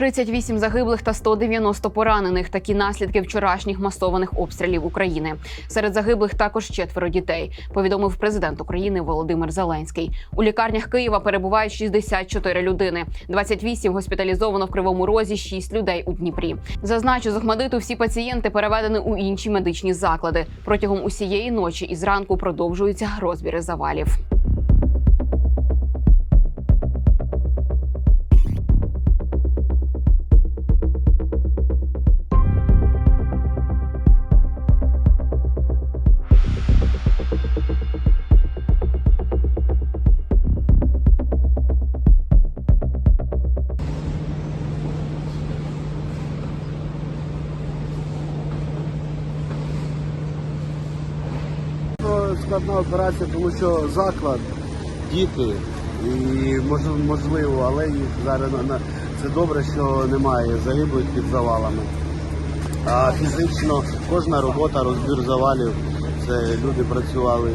38 загиблих та 190 поранених. Такі наслідки вчорашніх масованих обстрілів України. Серед загиблих також четверо дітей. Повідомив президент України Володимир Зеленський. У лікарнях Києва перебувають 64 людини. 28 госпіталізовано в Кривому Розі, 6 людей у Дніпрі. Зазначу, з Охмадиту всі пацієнти переведені у інші медичні заклади. Протягом усієї ночі і зранку продовжуються розбіри завалів. Складна операція, тому що заклад, діти і можливо, але їх зараз це добре, що немає загиблих під завалами. А фізично кожна робота, розбір завалів, це люди працювали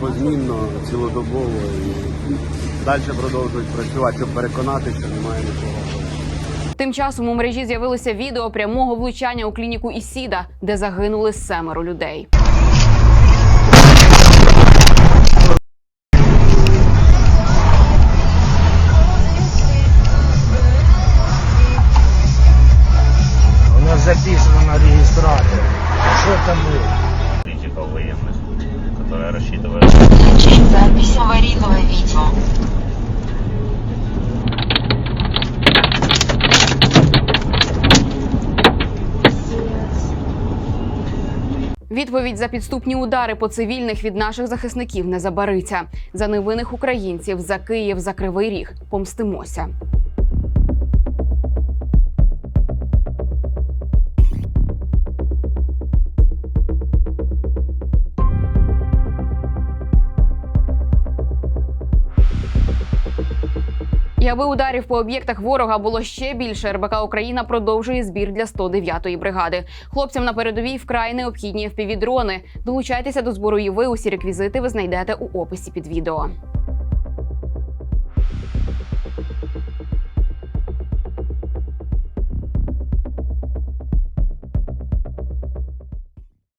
позмінно, цілодобово і далі продовжують працювати, щоб переконати, що немає нікого. Тим часом у мережі з'явилося відео прямого влучання у клініку Ісіда, де загинули семеро людей. записано на регистраторе. А что это было? критиков военных, которые рассчитывают Начать запись аварийного видео. Відповідь за підступні удари по цивільних від наших захисників не забариться. За невинних українців за Київ, за Кривий Ріг помстимося. І ударів по об'єктах ворога було ще більше, РБК Україна продовжує збір для 109-ї бригади. Хлопцям на передовій вкрай необхідні FPV-дрони. Долучайтеся до збору і ви. Усі реквізити ви знайдете у описі під відео.